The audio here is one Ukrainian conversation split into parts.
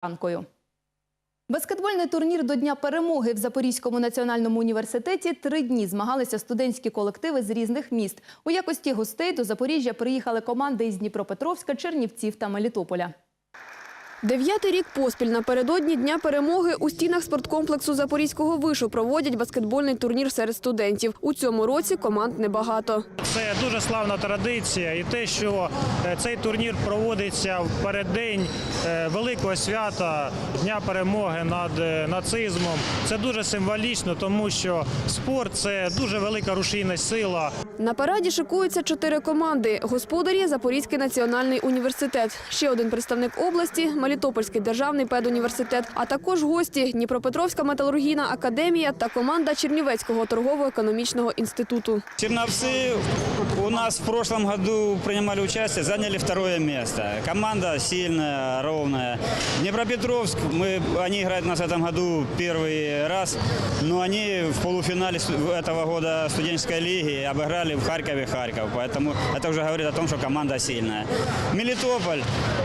Анкою. Баскетбольний турнір до Дня перемоги в Запорізькому національному університеті три дні змагалися студентські колективи з різних міст. У якості гостей до Запоріжжя приїхали команди із Дніпропетровська, Чернівців та Мелітополя. Дев'ятий рік поспіль напередодні Дня перемоги у стінах спорткомплексу Запорізького вишу проводять баскетбольний турнір серед студентів. У цьому році команд небагато. Це дуже славна традиція, і те, що е, цей турнір проводиться в переддень е, великого свята Дня перемоги над е, нацизмом. Це дуже символічно, тому що спорт це дуже велика рушійна сила. На параді шикуються чотири команди. Господарі – Запорізький національний університет. Ще один представник області – Мелітопольський державний педуніверситет, а також гості – Дніпропетровська металургійна академія та команда Чернівецького торгово-економічного інституту. Черновцы у нас в прошлом году принимали участие, заняли второе место. Команда сильная, ровная. Днепропетровск, мы, они играют у нас в этом году первый раз, но они в полуфинале с- этого года студенческой лиги обыграли в Харькове Харьков. Поэтому это уже говорит о том, что команда сильная. Мелитополь,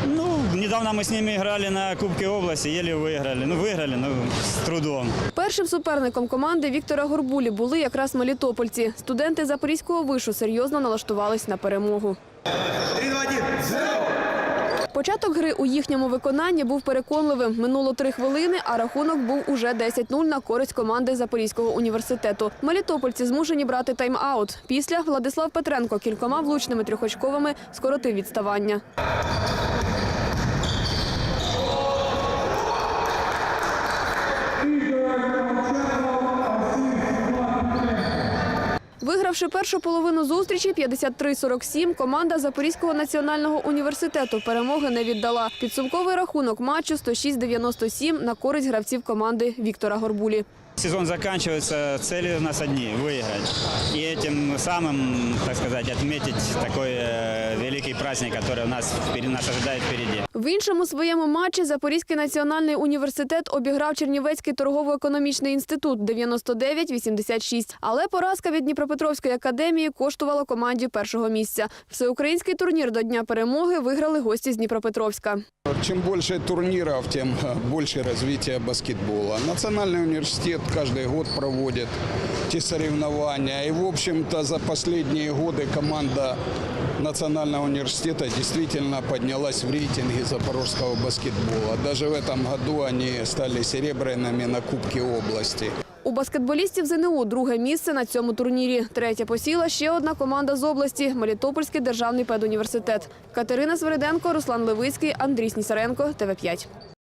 ну, недавно мы с ними играли на Кубке области, еле выиграли. Ну, выиграли, но с трудом. Першим суперником команди Віктора Горбулі були якраз мелітопольці. Студенти Запорізького вишу серйозно налаштувались на перемогу. Початок гри у їхньому виконанні був переконливим. Минуло три хвилини, а рахунок був уже 10-0 на користь команди Запорізького університету. Мелітопольці змушені брати тайм-аут. Після Владислав Петренко кількома влучними трьохочковими скоротив відставання. Вигравши першу половину зустрічі 53-47, команда Запорізького національного університету перемоги не віддала. Підсумковий рахунок матчу 106-97 на користь гравців команди Віктора Горбулі. Сезон заканчивается, цели у нас одни – выиграть. И этим самым, так сказать, отметить такой э, великий праздник, который у нас, впереди, нас ожидает впереди. В іншому своєму матчі Запорізький національний університет обіграв Чернівецький торгово-економічний інститут 99-86. Але поразка від Дніпропетровської академії коштувала команді першого місця. Всеукраїнський турнір до Дня перемоги виграли гості з Дніпропетровська. Чем больше турниров, тем э, больше развития баскетбола. Национальный университет каждый год проводит те соревнования. И, в общем-то, за последние годы команда Национального университета действительно поднялась в рейтинге запорожского баскетбола. Даже в этом году они стали серебряными на Кубке области. У баскетболістів ЗНУ друге місце на цьому турнірі. Третя посіла ще одна команда з області – Мелітопольський державний педуніверситет. Катерина Свириденко, Руслан Левицький, Андрій Снісаренко, ТВ5.